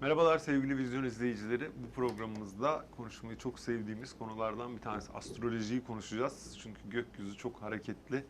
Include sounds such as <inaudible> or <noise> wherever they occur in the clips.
Merhabalar sevgili vizyon izleyicileri. Bu programımızda konuşmayı çok sevdiğimiz konulardan bir tanesi astrolojiyi konuşacağız. Çünkü gökyüzü çok hareketli.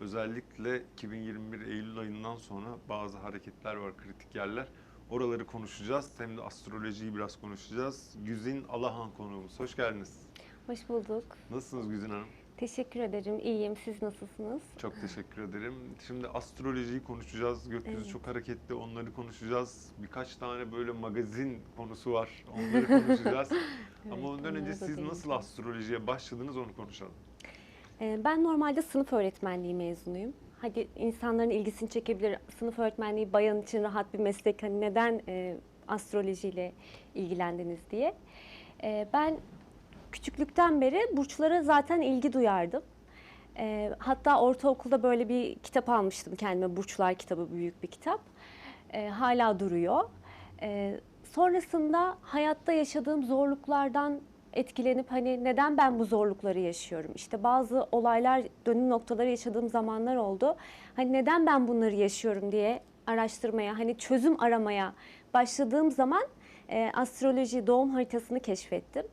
Özellikle 2021 Eylül ayından sonra bazı hareketler var, kritik yerler. Oraları konuşacağız. Hem de astrolojiyi biraz konuşacağız. Güzin Alahan konuğumuz. Hoş geldiniz. Hoş bulduk. Nasılsınız Güzin Hanım? Teşekkür ederim. İyiyim. Siz nasılsınız? Çok teşekkür ederim. Şimdi astrolojiyi konuşacağız. Gökyüzü Evet. çok hareketli. Onları konuşacağız. Birkaç tane böyle magazin konusu var. Onları konuşacağız. <laughs> Ama Evet, ondan önce siz nasıl değineceğim. astrolojiye başladınız onu konuşalım. Ee, Ben normalde sınıf öğretmenliği mezunuyum. Hadi insanların ilgisini çekebilir. Sınıf öğretmenliği bayan için rahat bir meslek. Hani neden e, astrolojiyle ilgilendiniz diye. Ee, ben küçüklükten beri burçlara zaten ilgi duyardım. Ee, hatta ortaokulda böyle bir kitap almıştım kendime. Burçlar kitabı büyük bir kitap. Ee, hala duruyor. Ee, sonrasında hayatta yaşadığım zorluklardan etkilenip hani neden ben bu zorlukları yaşıyorum? İşte bazı olaylar, dönüm noktaları yaşadığım zamanlar oldu. Hani neden ben bunları yaşıyorum diye araştırmaya, hani çözüm aramaya başladığım zaman e, astroloji doğum haritasını keşfettim.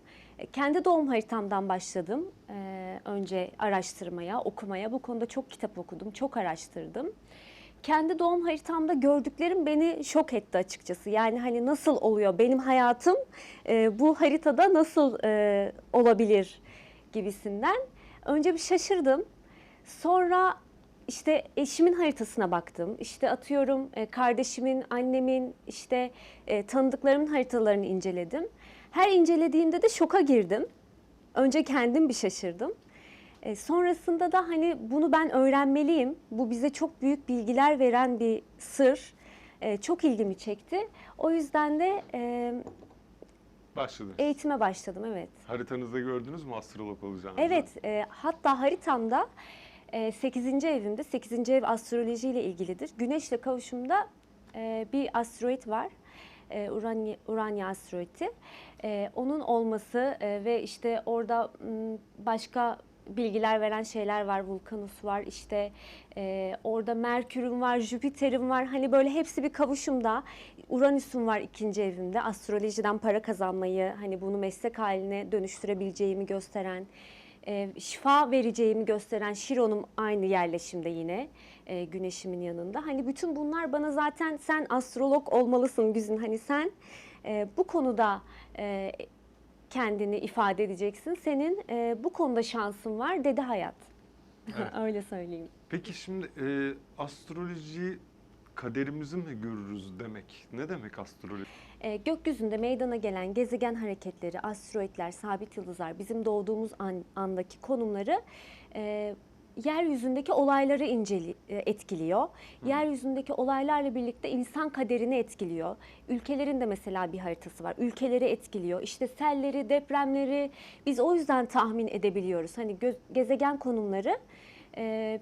E, Kendi doğum haritamdan başladım e, önce araştırmaya, okumaya. Bu konuda çok kitap okudum, çok araştırdım. Kendi doğum haritamda gördüklerim beni şok etti açıkçası. Yani hani nasıl oluyor benim hayatım e, bu haritada nasıl e, olabilir gibisinden. Önce bir şaşırdım. Sonra işte eşimin haritasına baktım. İşte atıyorum e, kardeşimin, annemin, işte e, tanıdıklarımın haritalarını inceledim. Her incelediğimde de şoka girdim. Önce kendim bir şaşırdım. E, sonrasında da hani bunu ben öğrenmeliyim. Bu bize çok büyük bilgiler veren bir sır. E, çok ilgimi çekti. O yüzden de e, Başladınız. eğitime başladım. Evet. Haritanızda gördünüz mü astrolog olacağınızı? Evet, e, hatta haritamda e, 8. evimde, 8. ev astroloji ile ilgilidir. Güneşle kavuşumda e, bir asteroid var. E, Uranya, Uranya asteroidi. E, onun olması e, ve işte orada başka bilgiler veren şeyler var. Vulkanus var, işte e, orada Merkür'üm var, Jüpiter'im var. Hani böyle hepsi bir kavuşumda. Uranüs'üm var ikinci evimde. Astrolojiden para kazanmayı, hani bunu meslek haline dönüştürebileceğimi gösteren, e, şifa vereceğimi gösteren Şiron'um aynı yerleşimde yine e, güneşimin yanında. Hani bütün bunlar bana zaten sen astrolog olmalısın Güzin. Hani sen e, bu konuda e, kendini ifade edeceksin. Senin e, bu konuda şansın var dedi hayat. <laughs> Evet. Öyle söyleyeyim. Peki şimdi e, astroloji kaderimizi mi görürüz demek? Ne demek astroloji? E, gökyüzünde meydana gelen gezegen hareketleri, asteroidler, sabit yıldızlar, bizim doğduğumuz an, andaki konumları e, yeryüzündeki olayları inceli, e, etkiliyor. Yeryüzündeki olaylarla birlikte insan kaderini etkiliyor. Ülkelerin de mesela bir haritası var. Ülkeleri etkiliyor. İşte selleri, depremleri biz o yüzden tahmin edebiliyoruz. Hani gö- gezegen konumları e,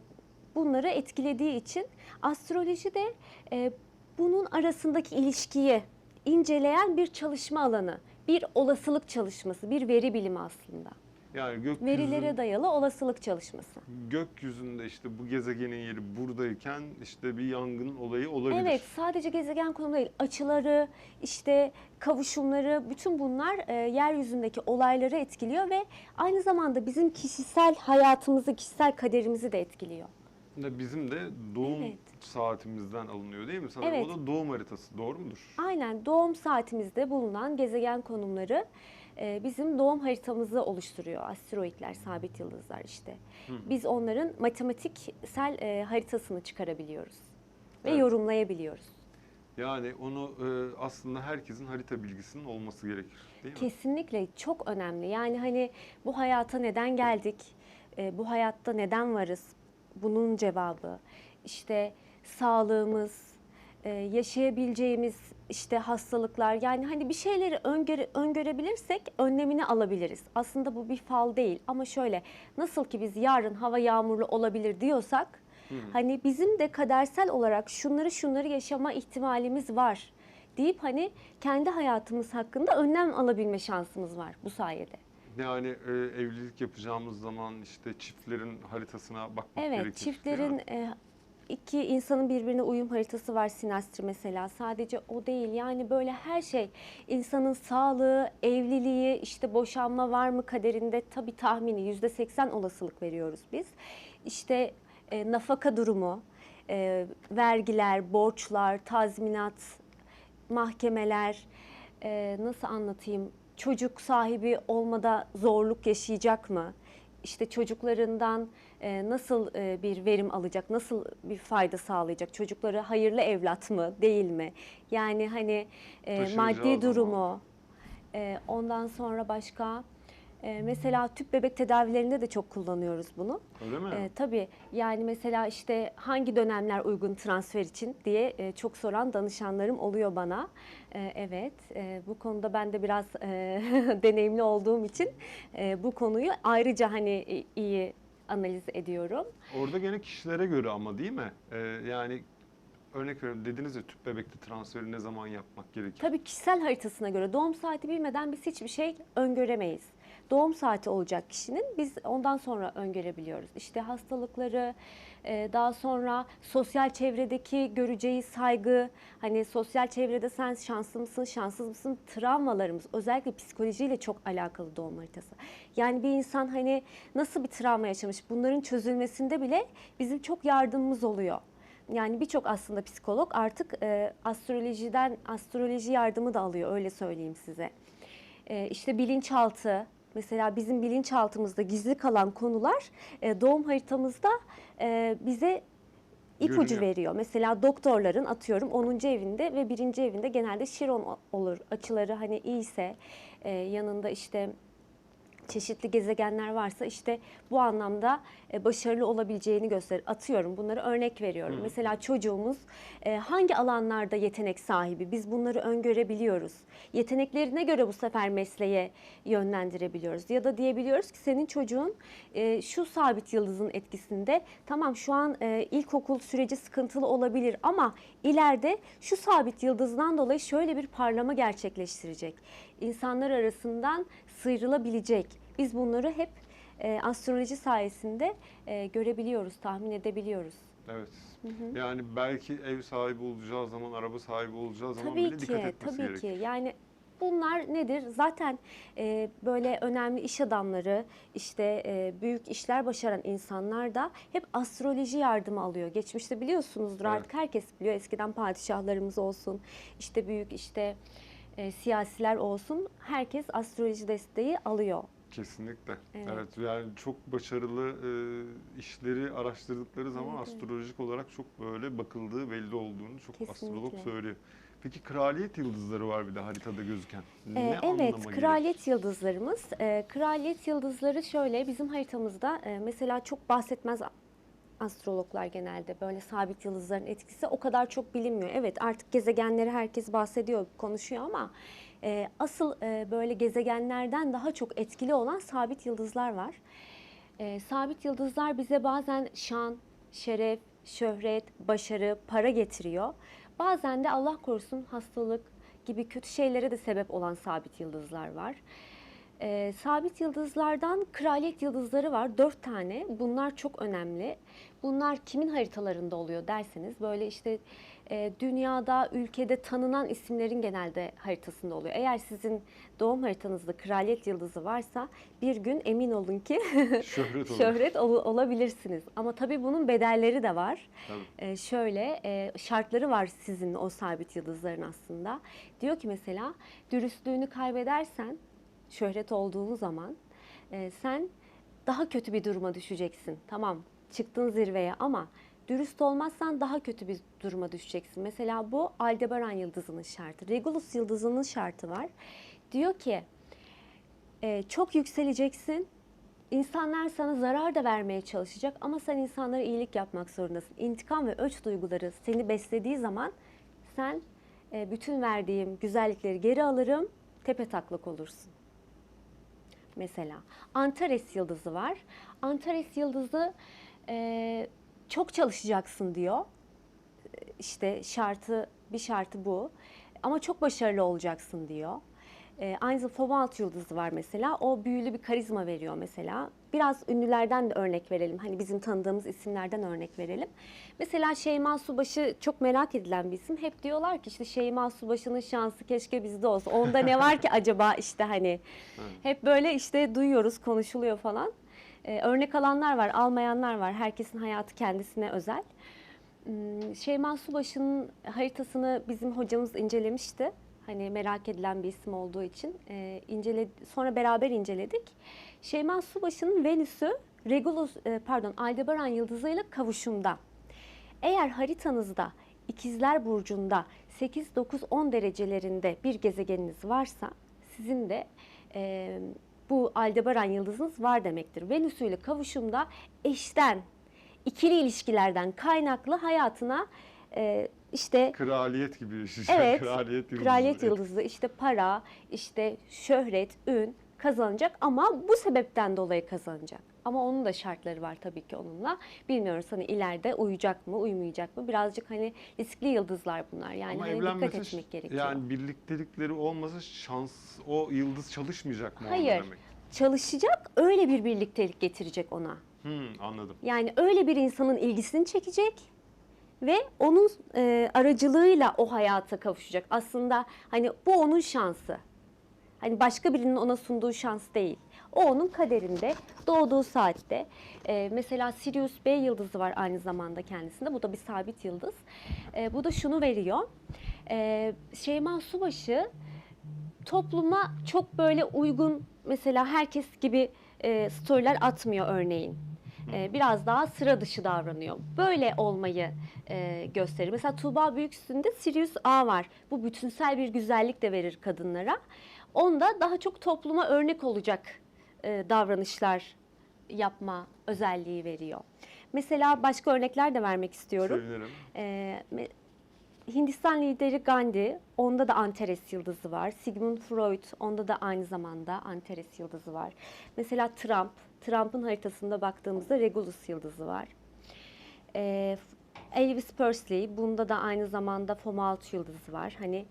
bunları etkilediği için astroloji de e, bunun arasındaki ilişkiyi inceleyen bir çalışma alanı, bir olasılık çalışması, bir veri bilimi aslında. Yani gökyüzü, Verilere dayalı olasılık çalışması. gökyüzünde işte bu gezegenin yeri buradayken işte bir yangın olayı olabilir. Evet, sadece gezegen konumu değil, açıları, işte kavuşumları, bütün bunlar e, yeryüzündeki olayları etkiliyor ve aynı zamanda bizim kişisel hayatımızı, kişisel kaderimizi de etkiliyor. Bizim de doğum Evet. saatimizden alınıyor değil mi? Sanırım Evet. o da doğum haritası. Doğru mudur? Aynen doğum saatimizde bulunan gezegen konumları bizim doğum haritamızı oluşturuyor. Asteroidler, sabit yıldızlar işte. Biz onların matematiksel e, haritasını çıkarabiliyoruz ve Evet. yorumlayabiliyoruz. Yani onu e, aslında herkesin harita bilgisinin olması gerekir değil mi? Kesinlikle çok önemli. Yani hani bu hayata neden geldik? E, bu hayatta neden varız? Bunun cevabı. İşte sağlığımız, e, yaşayabileceğimiz işte hastalıklar. Yani hani bir şeyleri öngöre, öngörebilirsek önlemini alabiliriz. Aslında bu bir fal değil ama şöyle nasıl ki biz yarın hava yağmurlu olabilir diyorsak hani bizim de kadersel olarak şunları şunları yaşama ihtimalimiz var deyip hani kendi hayatımız hakkında önlem alabilme şansımız var bu sayede. Yani e, evlilik yapacağımız zaman işte çiftlerin haritasına bakmak Evet, gerekir. mi? çiftlerin e, iki insanın birbirine uyum haritası var sinastri mesela. Sadece o değil yani böyle her şey insanın sağlığı, evliliği, işte boşanma var mı kaderinde tabii tahmini yüzde seksen olasılık veriyoruz biz. İşte e, nafaka durumu, e, vergiler, borçlar, tazminat, mahkemeler, e, nasıl anlatayım? Çocuk sahibi olmada zorluk yaşayacak mı? İşte çocuklarından e, nasıl e, bir verim alacak, nasıl bir fayda sağlayacak? Çocukları hayırlı evlat mı, değil mi? Yani hani e, Taşıyacağı maddi durumu, e, ondan sonra başka e, mesela tüp bebek tedavilerinde de çok kullanıyoruz bunu. Öyle mi? E, tabii yani mesela işte hangi dönemler uygun transfer için diye e, çok soran danışanlarım oluyor bana. E, evet e, bu konuda ben de biraz e, <laughs> deneyimli olduğum için e, bu konuyu ayrıca hani iyi analiz ediyorum. Orada gene kişilere göre ama değil mi? Ee, yani örnek veriyorum dediniz ya tüp bebekte transferi ne zaman yapmak gerekir? Tabii kişisel haritasına göre doğum saati bilmeden biz hiçbir şey öngöremeyiz. Doğum saati olacak kişinin biz ondan sonra öngörebiliyoruz. İşte hastalıkları, e, daha sonra sosyal çevredeki göreceği saygı, hani sosyal çevrede sen şanslı mısın, şanssız mısın, travmalarımız özellikle psikolojiyle çok alakalı doğum haritası. Yani bir insan hani nasıl bir travma yaşamış bunların çözülmesinde bile bizim çok yardımımız oluyor. Yani birçok aslında psikolog artık e, astrolojiden astroloji yardımı da alıyor öyle söyleyeyim size. E, işte bilinçaltı mesela bizim bilinçaltımızda gizli kalan konular e, doğum haritamızda e, bize ipucu Görünüyor. veriyor. Mesela doktorların atıyorum 10. evinde ve 1. evinde genelde şiron olur. Açıları hani iyiyse e, yanında işte çeşitli gezegenler varsa işte bu anlamda e, başarılı olabileceğini gösterir. Atıyorum bunları örnek veriyorum. Hı. Mesela çocuğumuz e, hangi alanlarda yetenek sahibi? Biz bunları öngörebiliyoruz. Yeteneklerine göre bu sefer mesleğe yönlendirebiliyoruz. Ya da diyebiliyoruz ki senin çocuğun e, şu sabit yıldızın etkisinde tamam şu an e, ilkokul süreci sıkıntılı olabilir ama ileride şu sabit yıldızdan dolayı şöyle bir parlama gerçekleştirecek. İnsanlar arasından sıyrılabilecek. Biz bunları hep e, astroloji sayesinde e, görebiliyoruz, tahmin edebiliyoruz. Evet. Yani belki ev sahibi olacağı zaman, araba sahibi olacağı zaman Tabii bile ki, dikkat etmesi tabii gerekir. ki. Yani bunlar nedir? Zaten e, böyle önemli iş adamları, işte e, büyük işler başaran insanlar da hep astroloji yardımı alıyor. Geçmişte biliyorsunuzdur Evet. artık herkes biliyor. Eskiden padişahlarımız olsun, işte büyük işte e, siyasiler olsun, herkes astroloji desteği alıyor. Kesinlikle. Evet. Evet. yani çok başarılı e, işleri araştırdıkları zaman Evet, evet. astrolojik olarak çok böyle bakıldığı belli olduğunu çok astrolog Kesinlikle. söylüyor. Peki kraliyet yıldızları var bir de haritada gözüken. Ee, ne anlama evet, gelir? kraliyet yıldızlarımız. Ee, kraliyet yıldızları şöyle bizim haritamızda e, mesela çok bahsetmez astrologlar genelde böyle sabit yıldızların etkisi o kadar çok bilinmiyor. Evet artık gezegenleri herkes bahsediyor, konuşuyor ama e, asıl e, böyle gezegenlerden daha çok etkili olan sabit yıldızlar var. E, sabit yıldızlar bize bazen şan, şeref, şöhret, başarı, para getiriyor. Bazen de Allah korusun hastalık gibi kötü şeylere de sebep olan sabit yıldızlar var. Ee, sabit yıldızlardan kraliyet yıldızları var. Dört tane. Bunlar çok önemli. Bunlar kimin haritalarında oluyor derseniz böyle işte e, dünyada, ülkede tanınan isimlerin genelde haritasında oluyor. Eğer sizin doğum haritanızda kraliyet yıldızı varsa bir gün emin olun ki <laughs> Şöhret olur. şöhret ol- olabilirsiniz. Ama tabii bunun bedelleri de var. Ee, şöyle e, şartları var sizin o sabit yıldızların aslında. Diyor ki mesela dürüstlüğünü kaybedersen şöhret olduğu zaman e, sen daha kötü bir duruma düşeceksin. Tamam çıktın zirveye ama dürüst olmazsan daha kötü bir duruma düşeceksin. Mesela bu Aldebaran yıldızının şartı. Regulus yıldızının şartı var. Diyor ki e, çok yükseleceksin. İnsanlar sana zarar da vermeye çalışacak ama sen insanlara iyilik yapmak zorundasın. İntikam ve öç duyguları seni beslediği zaman sen e, bütün verdiğim güzellikleri geri alırım, tepe taklak olursun. Mesela Antares yıldızı var. Antares yıldızı e, çok çalışacaksın diyor. E, İşte şartı bir şartı bu. Ama çok başarılı olacaksın diyor. E, aynı zamanda Fobalt yıldızı var mesela. O büyülü bir karizma veriyor mesela. Biraz ünlülerden de örnek verelim. Hani bizim tanıdığımız isimlerden örnek verelim. Mesela Şeyma Subaşı çok merak edilen bir isim. Hep diyorlar ki işte Şeyma Subaşı'nın şansı keşke bizde olsa. Onda ne var ki acaba işte hani. <laughs> Hep böyle işte duyuyoruz, konuşuluyor falan. E, örnek alanlar var, almayanlar var. Herkesin hayatı kendisine özel. Hmm, Şeyma Subaşı'nın haritasını bizim hocamız incelemişti. Hani merak edilen bir isim olduğu için e, incele, sonra beraber inceledik. Şeyma Subaşı'nın Venüs'ü Regulus e, pardon Aldebaran yıldızıyla kavuşumda. Eğer haritanızda İkizler burcunda 8 9 10 derecelerinde bir gezegeniniz varsa sizin de e, bu Aldebaran yıldızınız var demektir. Venüs ile kavuşumda eşten ikili ilişkilerden kaynaklı hayatına e, işte Kraliyet gibi. Evet, <laughs> Kraliyet yıldızı. kraliyet yıldızı işte para, işte şöhret, ün kazanacak ama bu sebepten dolayı kazanacak. Ama onun da şartları var tabii ki onunla. Bilmiyoruz hani ileride uyacak mı, uymayacak mı? Birazcık hani riskli yıldızlar bunlar. Yani Ama hani dikkat etmek gerekiyor. yani birliktelikleri olmasa şans o yıldız çalışmayacak mı Hayır. demek? Çalışacak, öyle bir birliktelik getirecek ona. Hmm, anladım. Yani öyle bir insanın ilgisini çekecek ve onun e, aracılığıyla o hayata kavuşacak. Aslında hani bu onun şansı. Hani başka birinin ona sunduğu şans değil. O onun kaderinde, doğduğu saatte. E, mesela Sirius B yıldızı var aynı zamanda kendisinde. Bu da bir sabit yıldız. E, bu da şunu veriyor. E, Şeyma Subaşı topluma çok böyle uygun mesela herkes gibi e, storyler atmıyor örneğin. E, biraz daha sıra dışı davranıyor. Böyle olmayı e, gösterir. Mesela Tuğba Büyüksün'de Sirius A var. Bu bütünsel bir güzellik de verir kadınlara. Onda daha çok topluma örnek olacak e, davranışlar yapma özelliği veriyor. Mesela başka örnekler de vermek istiyorum. Sevinirim. Ee, Hindistan lideri Gandhi, onda da Antares yıldızı var. Sigmund Freud, onda da aynı zamanda Antares yıldızı var. Mesela Trump, Trump'ın haritasında baktığımızda Regulus yıldızı var. Ee, Elvis Presley, bunda da aynı zamanda Fomalhaut yıldızı var. Hani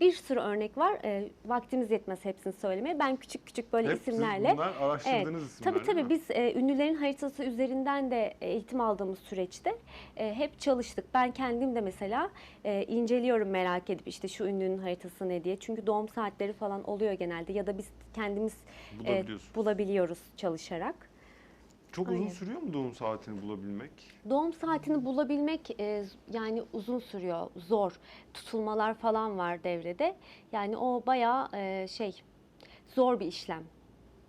bir sürü örnek var. Ee, vaktimiz yetmez hepsini söylemeye. Ben küçük küçük böyle Hep isimlerle bunlar araştırdığınız isimler Tabii tabii biz e, ünlülerin haritası üzerinden de e, eğitim aldığımız süreçte e, hep çalıştık. Ben kendim de mesela e, inceliyorum merak edip işte şu ünlünün haritası ne diye. Çünkü doğum saatleri falan oluyor genelde ya da biz kendimiz e, bulabiliyoruz çalışarak. Çok uzun aynen. sürüyor mu doğum saatini bulabilmek? Doğum saatini bulabilmek e, yani uzun sürüyor, zor. Tutulmalar falan var devrede. Yani o bayağı e, şey zor bir işlem.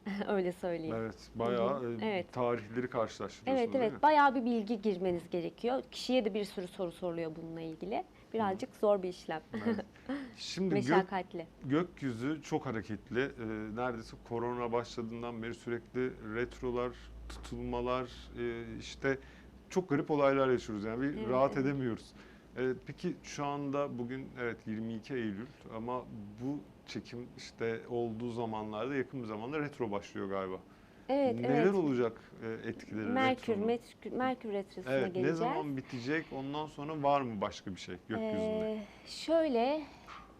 <laughs> Öyle söyleyeyim. Evet, bayağı hı. e, Evet. tarihleri karşılaştırıyorsunuz Evet evet bayağı bir bilgi girmeniz gerekiyor. Kişiye de bir sürü soru soruluyor bununla ilgili. Birazcık zor bir işlem. Evet. <laughs> Şimdi gök, gökyüzü çok hareketli. Ee, neredeyse korona başladığından beri sürekli retrolar, tutulmalar, e, işte çok garip olaylar yaşıyoruz. Yani bir Evet, rahat edemiyoruz. Evet, peki şu anda bugün evet 22 Eylül ama bu çekim işte olduğu zamanlarda yakın bir zamanda retro başlıyor galiba. Evet Neler evet. olacak e, etkileri Merkür, retronun? Merkür, Merkür retrosuna Evet, ne geleceğiz. zaman bitecek? Ondan sonra var mı başka bir şey gökyüzünde? Ee, şöyle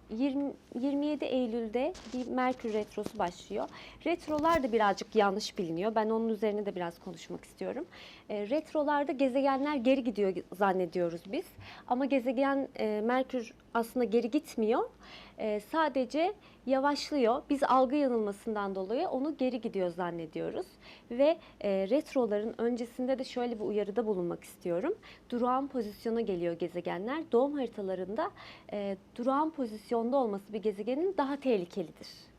20, 27 Eylül'de bir Merkür retrosu başlıyor. Retrolar da birazcık yanlış biliniyor. Ben onun üzerine de biraz konuşmak istiyorum. Ee, retrolarda gezegenler geri gidiyor zannediyoruz biz. Ama gezegen e, Merkür aslında geri gitmiyor. Ee, sadece yavaşlıyor. Biz algı yanılmasından dolayı onu geri gidiyor zannediyoruz. Ve e, retroların öncesinde de şöyle bir uyarıda bulunmak istiyorum. Durağan pozisyona geliyor gezegenler. Doğum haritalarında e, durağan pozisyonda olması bir gezegenin daha tehlikelidir.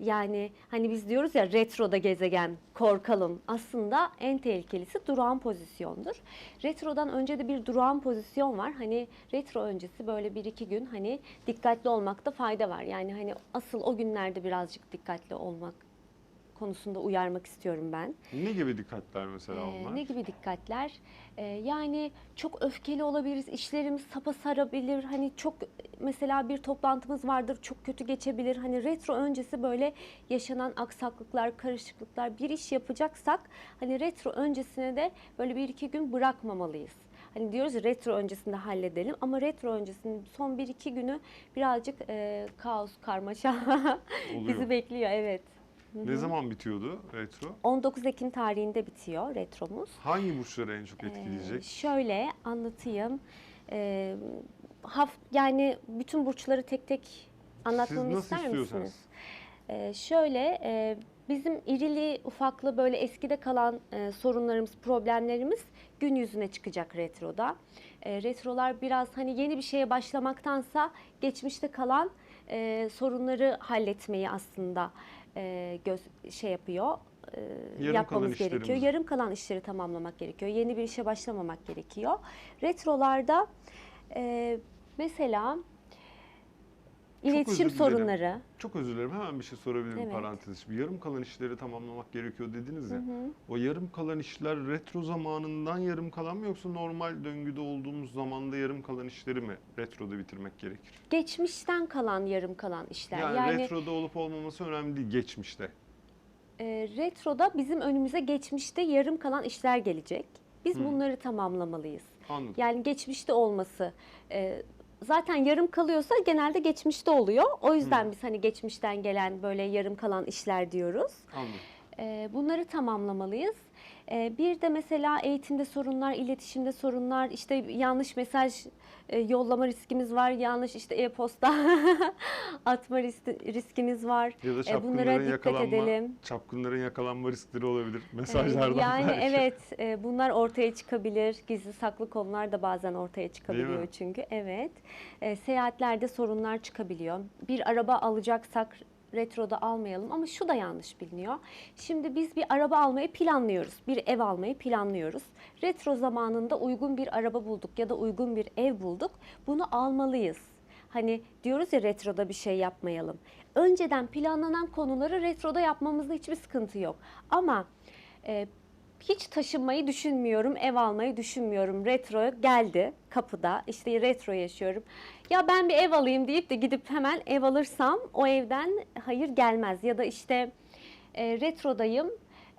Yani hani biz diyoruz ya retroda gezegen korkalım. Aslında en tehlikelisi durağan pozisyondur. Retrodan önce de bir durağan pozisyon var. Hani retro öncesi böyle bir iki gün hani dikkatli olmakta fayda var. Yani hani asıl o günlerde birazcık dikkatli olmak konusunda uyarmak istiyorum ben. Ne gibi dikkatler mesela Ee, onlar? ne gibi dikkatler? Ee, yani çok öfkeli olabiliriz, işlerimiz sapa sarabilir. Hani çok mesela bir toplantımız vardır, çok kötü geçebilir. Hani retro öncesi böyle yaşanan aksaklıklar, karışıklıklar bir iş yapacaksak hani retro öncesine de böyle bir iki gün bırakmamalıyız. Hani diyoruz ya retro öncesinde halledelim ama retro öncesinde son 1-2 günü birazcık e, kaos, karmaşa <laughs> bizi bekliyor evet. Ne zaman bitiyordu retro? 19 Ekim tarihinde bitiyor retromuz. Hangi burçları en çok Ee, etkileyecek? şöyle anlatayım. Ee, haf yani bütün burçları tek tek Siz anlatmamı nasıl ister misiniz? Ee, şöyle e, bizim irili ufaklı böyle eskide kalan e, sorunlarımız, problemlerimiz gün yüzüne çıkacak retroda. E, retrolar biraz hani yeni bir şeye başlamaktansa geçmişte kalan e, sorunları halletmeyi aslında e, göz şey yapıyor. e, kalan yapmamız gerekiyor. Yarım kalan işleri tamamlamak gerekiyor. Yeni bir işe başlamamak gerekiyor. Retrolarda e, mesela iletişim dilerim. sorunları. Çok özür dilerim hemen bir şey sorabilirim Evet. parantez. Yarım kalan işleri tamamlamak gerekiyor dediniz ya. O yarım kalan işler retro zamanından yarım kalan mı yoksa normal döngüde olduğumuz zamanda yarım kalan işleri mi retroda bitirmek gerekir? Geçmişten kalan yarım kalan işler. Yani, Yani, retroda olup olmaması önemli değil geçmişte. e, retroda bizim önümüze geçmişte yarım kalan işler gelecek. Biz Hı. bunları tamamlamalıyız. Anladım. Yani geçmişte olması. e, zaten yarım kalıyorsa genelde geçmişte oluyor. O yüzden biz hani geçmişten gelen böyle yarım kalan işler diyoruz. Anladım. E, bunları tamamlamalıyız. E, bir de mesela eğitimde sorunlar, iletişimde sorunlar, işte yanlış mesaj e, yollama riskimiz var, yanlış işte e-posta <laughs> atma riski- riskimiz var. Ya da E, çapkınların bunlara dikkat yakalanma, edelim. çapkınların yakalanma riskleri olabilir E, mesajlardan Yani belki. evet bunlar ortaya çıkabilir. Gizli saklı konular da bazen ortaya çıkabiliyor çünkü. Evet. Seyahatlerde sorunlar çıkabiliyor. Bir araba alacaksak retroda almayalım ama şu da yanlış biliniyor. Şimdi biz bir araba almayı planlıyoruz. Bir ev almayı planlıyoruz. Retro zamanında uygun bir araba bulduk ya da uygun bir ev bulduk. Bunu almalıyız. Hani diyoruz ya retroda bir şey yapmayalım. Önceden planlanan konuları retroda yapmamızda hiçbir sıkıntı yok. Ama e, hiç taşınmayı düşünmüyorum, ev almayı düşünmüyorum. Retro geldi kapıda, işte retro yaşıyorum. Ya ben bir ev alayım deyip de gidip hemen ev alırsam o evden hayır gelmez. Ya da işte e, retrodayım,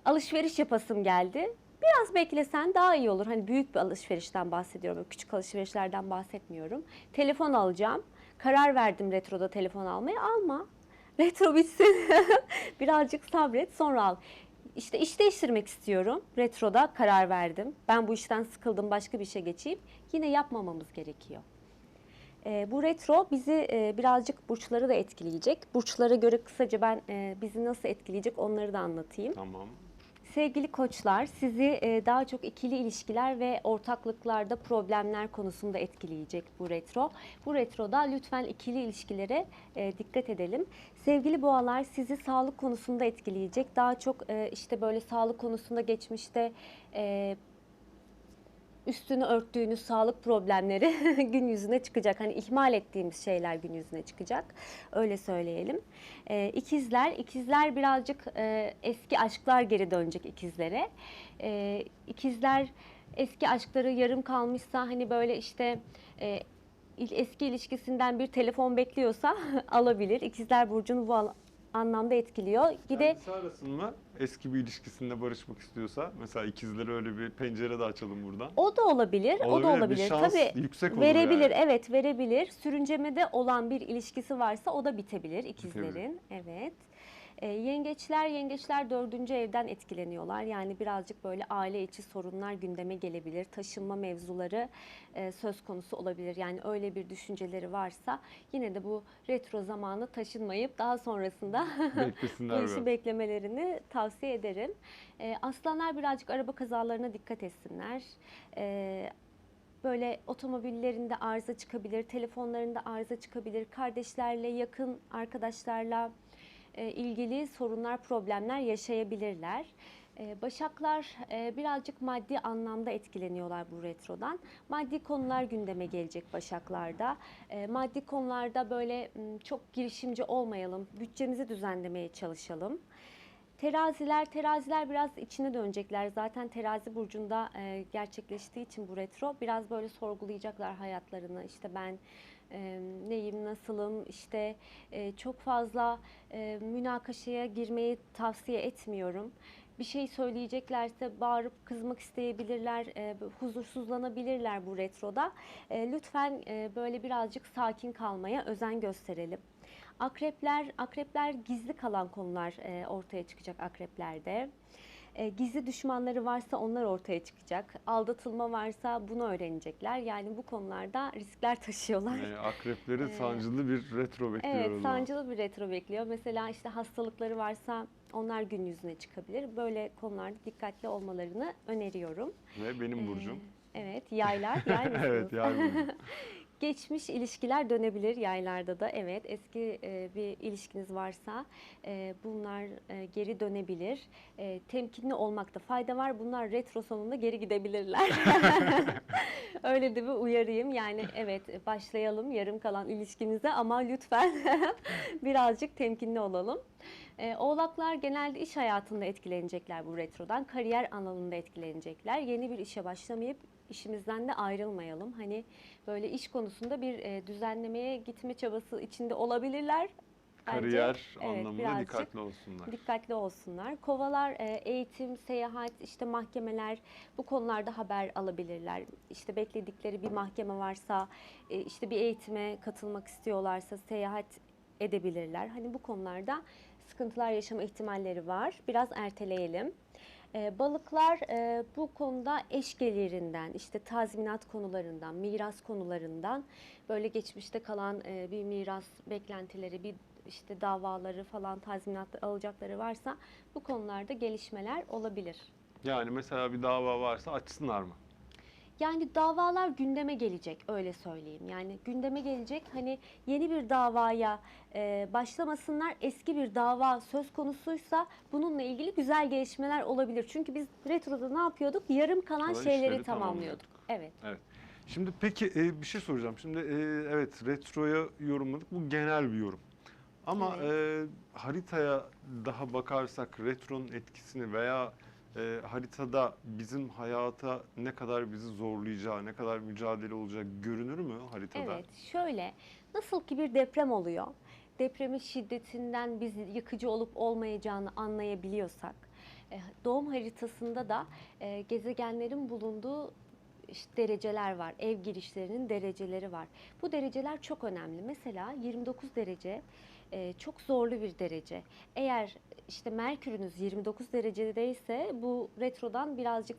alışveriş yapasım geldi. Biraz beklesen daha iyi olur. Hani büyük bir alışverişten bahsediyorum, küçük alışverişlerden bahsetmiyorum. Telefon alacağım, karar verdim retroda telefon almaya, alma. <laughs> Retro bitsin, <laughs> birazcık sabret sonra al. İşte iş değiştirmek istiyorum. Retroda karar verdim. Ben bu işten sıkıldım, başka bir işe geçeyim. Yine yapmamamız gerekiyor. Ee, bu retro bizi e, birazcık burçları da etkileyecek. Burçlara göre kısaca ben e, bizi nasıl etkileyecek onları da anlatayım. Tamam. Sevgili koçlar, sizi e, daha çok ikili ilişkiler ve ortaklıklarda problemler konusunda etkileyecek bu retro. Bu retroda lütfen ikili ilişkilere e, dikkat edelim. Sevgili boğalar, sizi sağlık konusunda etkileyecek. Daha çok e, işte böyle sağlık konusunda geçmişte üstünü örttüğünüz sağlık problemleri <laughs> gün yüzüne çıkacak. Hani ihmal ettiğimiz şeyler gün yüzüne çıkacak. Öyle söyleyelim. Ee, ikizler, ikizler birazcık e, eski aşklar geri dönecek ikizlere. Ee, ikizler eski aşkları yarım kalmışsa hani böyle işte e, eski ilişkisinden bir telefon bekliyorsa <laughs> alabilir. İkizler burcunu bu anlamda etkiliyor. Bir de? Eski bir ilişkisinde barışmak istiyorsa mesela ikizlere öyle bir pencere de açalım buradan. O da olabilir, o da Olabilir, bir olabilir. şans Tabii yüksek olur verebilir, yani. evet verebilir. Sürüncemede olan bir ilişkisi varsa o da bitebilir ikizlerin. Evet. Ee, yengeçler, yengeçler dördüncü evden etkileniyorlar. Yani birazcık böyle aile içi sorunlar gündeme gelebilir. Taşınma mevzuları e, söz konusu olabilir. Yani öyle bir düşünceleri varsa yine de bu retro zamanı taşınmayıp daha sonrasında <laughs> bu işi beklemelerini tavsiye ederim. Ee, aslanlar birazcık araba kazalarına dikkat etsinler. Ee, böyle otomobillerinde arıza çıkabilir, telefonlarında arıza çıkabilir, kardeşlerle, yakın arkadaşlarla ilgili sorunlar, problemler yaşayabilirler. E, Başaklar e, birazcık maddi anlamda etkileniyorlar bu retrodan. Maddi konular gündeme gelecek Başaklarda. E, Maddi konularda böyle çok girişimci olmayalım, bütçemizi düzenlemeye çalışalım. Teraziler, teraziler biraz içine dönecekler. Zaten terazi burcunda e, gerçekleştiği için bu retro biraz böyle sorgulayacaklar hayatlarını. İşte ben e, neyim, nasılım, işte e, çok fazla e, münakaşaya girmeyi tavsiye etmiyorum. bir şey söyleyeceklerse bağırıp kızmak isteyebilirler, e, huzursuzlanabilirler bu retroda. E, lütfen e, böyle birazcık sakin kalmaya özen gösterelim. Akrepler, akrepler gizli kalan konular e, ortaya çıkacak akreplerde. E, gizli düşmanları varsa onlar ortaya çıkacak. Aldatılma varsa bunu öğrenecekler. Yani bu konularda riskler <laughs> taşıyorlar. Yani akrepleri Ee, sancılı bir retro bekliyor Evet, sancılı bir retro bekliyor. Mesela işte hastalıkları varsa onlar gün yüzüne çıkabilir. Böyle konularda dikkatli olmalarını öneriyorum. Ve benim Ee, burcum. Evet, yaylar, yay <laughs> evet yay burcu. <laughs> Geçmiş ilişkiler dönebilir yaylarda da. Evet, eski e, bir ilişkiniz varsa e, bunlar e, geri dönebilir. E, temkinli olmakta fayda var. Bunlar retro sonunda geri gidebilirler. <laughs> <laughs> Öyle de bir uyarayım. Yani evet başlayalım yarım kalan ilişkimize ama lütfen <laughs> birazcık temkinli olalım. E, oğlaklar genelde iş hayatında etkilenecekler bu retrodan. Kariyer alanında etkilenecekler. Yeni bir işe başlamayıp işimizden de ayrılmayalım. Hani böyle iş konusunda bir e, düzenlemeye gitme çabası içinde olabilirler. Bence, Kariyer evet, anlamında dikkatli olsunlar. Dikkatli olsunlar. Kovalar e, eğitim, seyahat, işte mahkemeler bu konularda haber alabilirler. İşte bekledikleri bir mahkeme varsa, e, işte bir eğitime katılmak istiyorlarsa seyahat edebilirler. Hani bu konularda sıkıntılar yaşama ihtimalleri var. Biraz erteleyelim. E, balıklar e, bu konuda eş gelirinden, işte tazminat konularından, miras konularından böyle geçmişte kalan e, bir miras beklentileri, bir işte davaları falan tazminat alacakları varsa bu konularda gelişmeler olabilir. Yani mesela bir dava varsa açsınlar mı? Yani davalar gündeme gelecek öyle söyleyeyim. Yani gündeme gelecek hani yeni bir davaya e, başlamasınlar. Eski bir dava söz konusuysa bununla ilgili güzel gelişmeler olabilir. Çünkü biz retroda ne yapıyorduk? Yarım kalan Kalan şeyleri tamamlıyorduk. Evet. Evet. Şimdi peki e, bir şey soracağım. Şimdi e, evet retroya yorumladık. Bu genel bir yorum. Ama e, haritaya daha bakarsak retronun etkisini veya e, haritada bizim hayata ne kadar bizi zorlayacağı, ne kadar mücadele olacak görünür mü haritada? Evet, şöyle nasıl ki bir deprem oluyor. Depremin şiddetinden biz yıkıcı olup olmayacağını anlayabiliyorsak, e, doğum haritasında da e, gezegenlerin bulunduğu işte dereceler var. Ev girişlerinin dereceleri var. Bu dereceler çok önemli. Mesela 29 derece e, çok zorlu bir derece. Eğer işte Merkür'ünüz 29 derecedeyse bu retrodan birazcık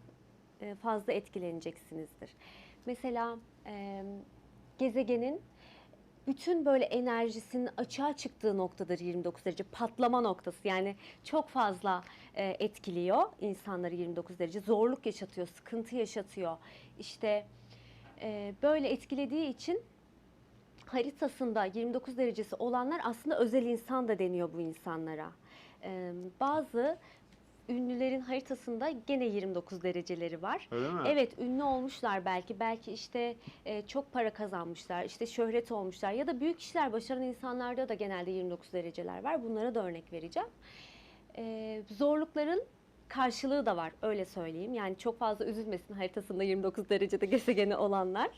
e, fazla etkileneceksinizdir. Mesela e, gezegenin bütün böyle enerjisinin açığa çıktığı noktadır 29 derece. Patlama noktası yani çok fazla e, etkiliyor insanları 29 derece. Zorluk yaşatıyor, sıkıntı yaşatıyor. İşte e, böyle etkilediği için haritasında 29 derecesi olanlar aslında özel insan da deniyor bu insanlara. E, bazı ünlülerin haritasında gene 29 dereceleri var. Öyle mi? Evet ünlü olmuşlar belki. Belki işte e, çok para kazanmışlar, işte şöhret olmuşlar ya da büyük işler başaran insanlarda da genelde 29 dereceler var. Bunlara da örnek vereceğim. E, zorlukların karşılığı da var öyle söyleyeyim. Yani çok fazla üzülmesin haritasında 29 derecede gezegeni olanlar.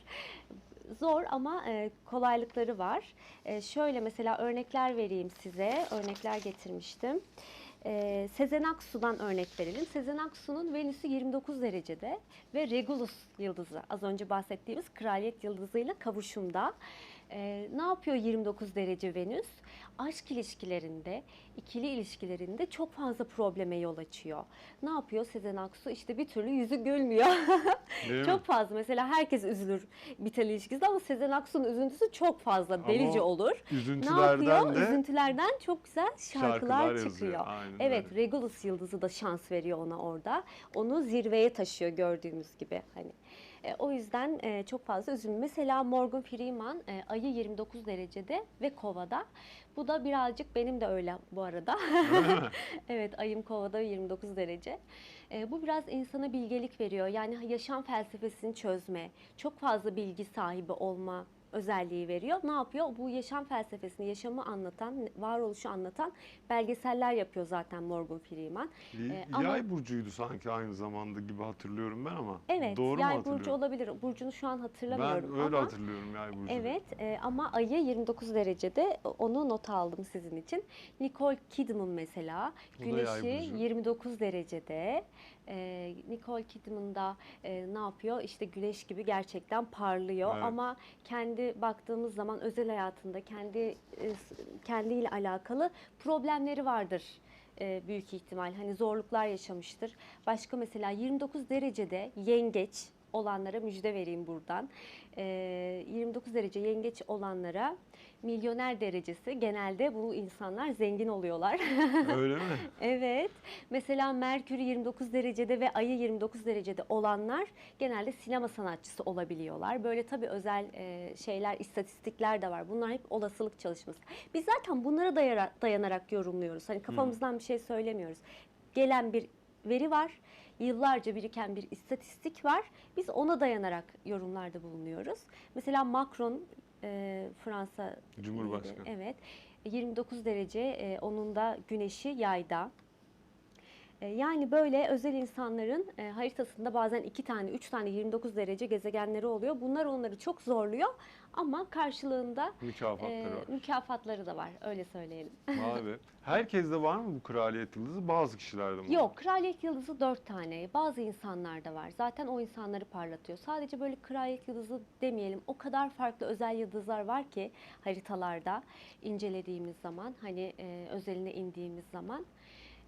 Zor ama e, kolaylıkları var. E, şöyle mesela örnekler vereyim size. Örnekler getirmiştim. E, Sezen Aksu'dan örnek verelim. Sezen Aksu'nun Venüs'ü 29 derecede ve Regulus yıldızı az önce bahsettiğimiz kraliyet yıldızıyla kavuşumda. E, ne yapıyor 29 derece Venüs? Aşk ilişkilerinde, ikili ilişkilerinde çok fazla probleme yol açıyor. Ne yapıyor Sezen Aksu? İşte bir türlü yüzü gülmüyor. <laughs> Çok fazla. Mesela herkes üzülür biten ilişkisi ama Sezen Aksu'nun üzüntüsü çok fazla delici Ama olur. Ne Üzüntülerden yapıyor? de Üzüntülerden çok güzel şarkılar, şarkılar yazıyor. çıkıyor. Aynen Evet, öyle. Regulus yıldızı da şans veriyor ona orada. Onu zirveye taşıyor gördüğümüz gibi hani. E, o yüzden e, çok fazla üzülme. Mesela Morgan Freeman e, ayı 29 derecede ve kovada. Bu da birazcık benim de öyle bu arada. <laughs> evet ayım kovada 29 derece. E, bu biraz insana bilgelik veriyor. Yani yaşam felsefesini çözme, çok fazla bilgi sahibi olma özelliği veriyor. Ne yapıyor? Bu yaşam felsefesini, yaşamı anlatan, varoluşu anlatan belgeseller yapıyor zaten Morgan Freeman. Y- Ee, ama- Yay burcuydu sanki aynı zamanda gibi hatırlıyorum ben ama. Evet, Doğru mu yay hatırlıyorum? burcu olabilir. Burcunu şu an hatırlamıyorum Ben öyle ama hatırlıyorum yay burcu. Evet e, ama ayı 29 derecede onu not aldım sizin için. Nicole Kidman mesela yay güneşi burcu. 29 derecede. E, Nicole Kidman da e, ne yapıyor? İşte güneş gibi gerçekten parlıyor Evet. ama kendi baktığımız zaman özel hayatında kendi e, kendiyle alakalı problemleri vardır e, büyük ihtimal. Hani zorluklar yaşamıştır. Başka mesela 29 derecede yengeç olanlara müjde vereyim buradan. E, 29 derece yengeç olanlara milyoner derecesi genelde bu insanlar zengin oluyorlar. <laughs> Öyle mi? evet. Mesela Merkür 29 derecede ve Ayı 29 derecede olanlar genelde sinema sanatçısı olabiliyorlar. Böyle tabii özel e, şeyler, istatistikler de var. Bunlar hep olasılık çalışması. Biz zaten bunlara dayanarak yorumluyoruz. Hani kafamızdan bir şey söylemiyoruz. Gelen bir veri var. Yıllarca biriken bir istatistik var. Biz ona dayanarak yorumlarda bulunuyoruz. Mesela Macron e, Fransa Cumhurbaşkanı. lideri, Evet. 29 derece e, onun da güneşi yayda. E, Yani böyle özel insanların e, haritasında bazen iki tane, üç tane 29 derece gezegenleri oluyor. Bunlar onları çok zorluyor ama karşılığında Mükafatları e, var. mükafatları da var. Öyle söyleyelim. Vay be. Herkeste var mı bu kraliyet yıldızı? Bazı kişilerde mi? Yok, kraliyet yıldızı dört tane. Bazı insanlarda var. Zaten o insanları parlatıyor. Sadece böyle kraliyet yıldızı demeyelim. O kadar farklı özel yıldızlar var ki haritalarda incelediğimiz zaman, hani e, özeline indiğimiz zaman.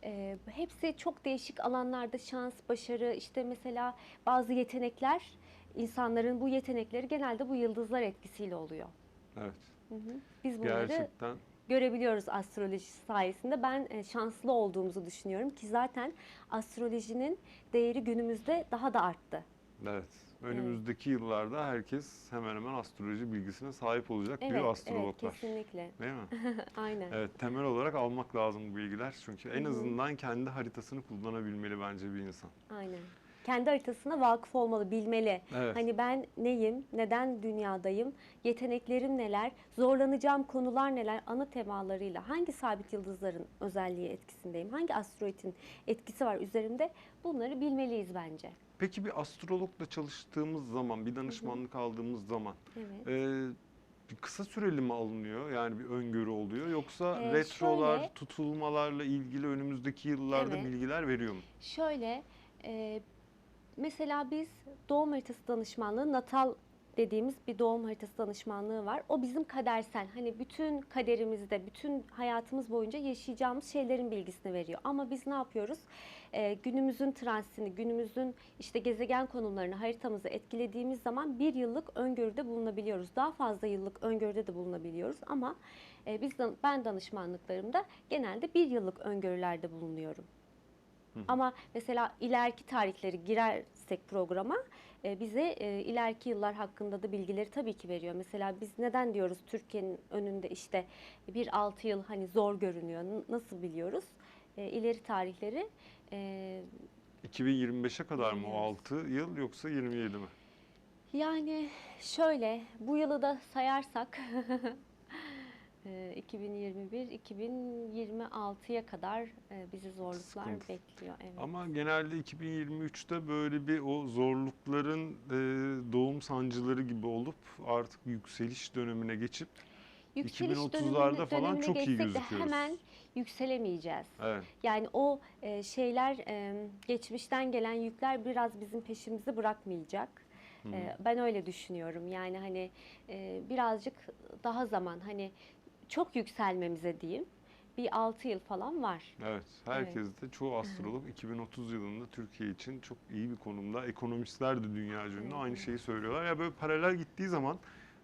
E, hepsi çok değişik alanlarda şans, başarı, işte mesela bazı yetenekler, insanların bu yetenekleri genelde bu yıldızlar etkisiyle oluyor. Evet. Hı hı. Biz bunları Gerçekten görebiliyoruz astroloji sayesinde. Ben e, şanslı olduğumuzu düşünüyorum ki zaten astrolojinin değeri günümüzde daha da arttı. evet. Önümüzdeki yıllarda herkes hemen hemen astroloji bilgisine sahip olacak diyor evet, astrologlar. kesinlikle. Değil mi? <laughs> Aynen. Evet, temel olarak almak lazım bu bilgiler. Çünkü en azından kendi haritasını kullanabilmeli bence bir insan. Aynen. Kendi haritasına vakıf olmalı, bilmeli. Evet. Hani ben neyim, neden dünyadayım, yeteneklerim neler, zorlanacağım konular neler, ana temalarıyla hangi sabit yıldızların özelliği etkisindeyim, hangi asteroidin etkisi var üzerimde bunları bilmeliyiz bence. Peki bir astrologla çalıştığımız zaman, bir danışmanlık aldığımız zaman Evet. e, bir kısa süreli mi alınıyor? Yani bir öngörü oluyor yoksa Ee, retrolar, şöyle- tutulmalarla ilgili önümüzdeki yıllarda Evet. bilgiler veriyor mu? Şöyle, e, mesela biz doğum haritası danışmanlığı, natal dediğimiz bir doğum haritası danışmanlığı var. O bizim kadersel, hani bütün kaderimizde, bütün hayatımız boyunca yaşayacağımız şeylerin bilgisini veriyor. Ama biz ne yapıyoruz? E, günümüzün transitini, günümüzün işte gezegen konumlarını haritamızı etkilediğimiz zaman bir yıllık öngörüde bulunabiliyoruz. Daha fazla yıllık öngörüde de bulunabiliyoruz. Ama e, biz ben danışmanlıklarımda genelde bir yıllık öngörülerde bulunuyorum. Ama mesela ileriki tarihleri girersek programa e, bize e, ileriki yıllar hakkında da bilgileri tabii ki veriyor. Mesela biz neden diyoruz Türkiye'nin önünde işte bir 6 yıl hani zor görünüyor. Nasıl biliyoruz? E, ileri tarihleri e, 2025'e kadar mı o Bilmiyoruz. 6 yıl yoksa 27 mi? yani şöyle bu yılı da sayarsak <laughs> e, 2021 2026'ya kadar e, bizi zorluklar Sıkıntı. bekliyor. Evet. Ama genelde 2023'te böyle bir o zorlukların e, doğum sancıları gibi olup artık yükseliş dönemine geçip Yükseliş 2030'larda dönemine- falan çok iyi gözüküyoruz. Hemen yükselemeyeceğiz. evet Yani o e, şeyler e, geçmişten gelen yükler biraz bizim peşimizi bırakmayacak. E, ben öyle düşünüyorum. Yani hani e, birazcık daha zaman hani çok yükselmemize diyeyim. Bir 6 yıl falan var. Evet, herkes de çoğu astrolog <laughs> 2030 yılında Türkiye için çok iyi bir konumda. Ekonomistler de dünya ünlü aynı şeyi söylüyorlar. Ya böyle paralel gittiği zaman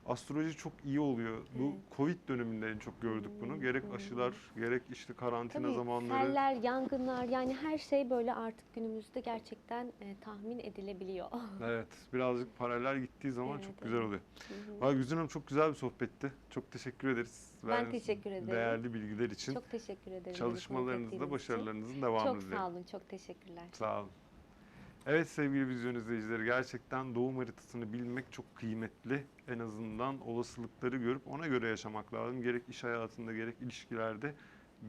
astroloji çok iyi oluyor. Bu Covid döneminde en çok gördük bunu. Gerek aşılar, gerek işte karantina Tabii zamanları. seller, yangınlar yani her şey böyle artık günümüzde gerçekten e, tahmin edilebiliyor. <laughs> Evet, birazcık paralel gittiği zaman Evet, çok güzel oluyor. Vay Güzin Hanım çok güzel bir sohbetti. Çok teşekkür ederiz. Ben teşekkür ederim. Değerli bilgiler için. Çok teşekkür ederim. Çalışmalarınızda başarılarınızın devamını Çok dilerim. sağ olun, çok teşekkürler. Sağ olun. Evet sevgili vizyon izleyicileri gerçekten doğum haritasını bilmek çok kıymetli. En azından olasılıkları görüp ona göre yaşamak lazım. Gerek iş hayatında gerek ilişkilerde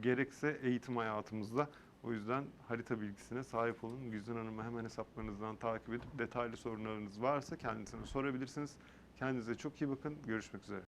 gerekse eğitim hayatımızda. O yüzden harita bilgisine sahip olun. Güzin Hanım'ı hemen hesaplarınızdan takip edip detaylı sorunlarınız varsa kendisine sorabilirsiniz. Kendinize çok iyi bakın. Görüşmek üzere.